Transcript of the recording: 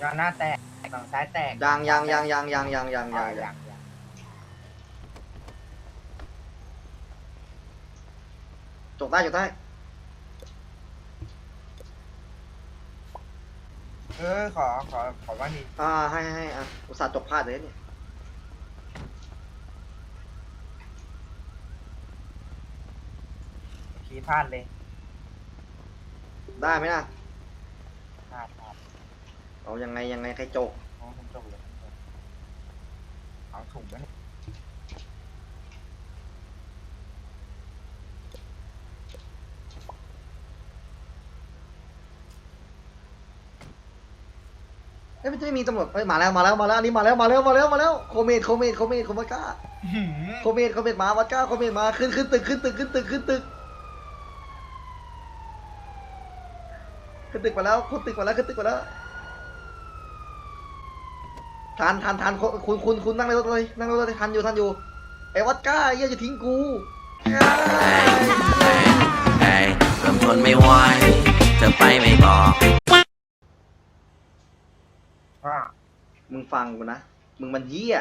ยอหน้าแตกฝั่งซ้ายแตกยังยังยังยังยังยังยังอ่ายังยังยังจกได้จกได้เออขอขอขอว่านี่อ่าให้ให้ให้อะอุตส่าห์จกพลาดเลยเนี่ยขี้พลาดเลย ได้ไหมนะพลาดพลาด เอายังไงยังไงใครจกโอ้ผมจบเลยผมจบเอาถุงไปเนี่ยเอ้ยมันจะไม่มีตำรวจเฮ้ยมาแล้วมาแล้วมาแล้วอันนี้มาแล้วมาแล้วมาแล้วมาแล้วโคเมดโคเมดโคเมดโคมาก้าอื้อหือโคเมดโคเมดมาวัดก้าโคเมดมาขึ้นขึ้นตึกขึ้นตึกขึ้นตึกขึ้นตึกขึ้นตึกมาแล้วขึ้นตึกมาแล้วขึ้นตึกมาแล้ว ทันทันทันคุณคุณคุณนั่งในรถเลยนั่งในรถเลยทันอยู่ทันอยู่ไอ้วัดก้าเยี่ยจะทิ้งกูไอ้เริ่มทนไม่ไหวเธอไปไม่บอกว่ามึงฟังกูนะ มึงมันเยี่ย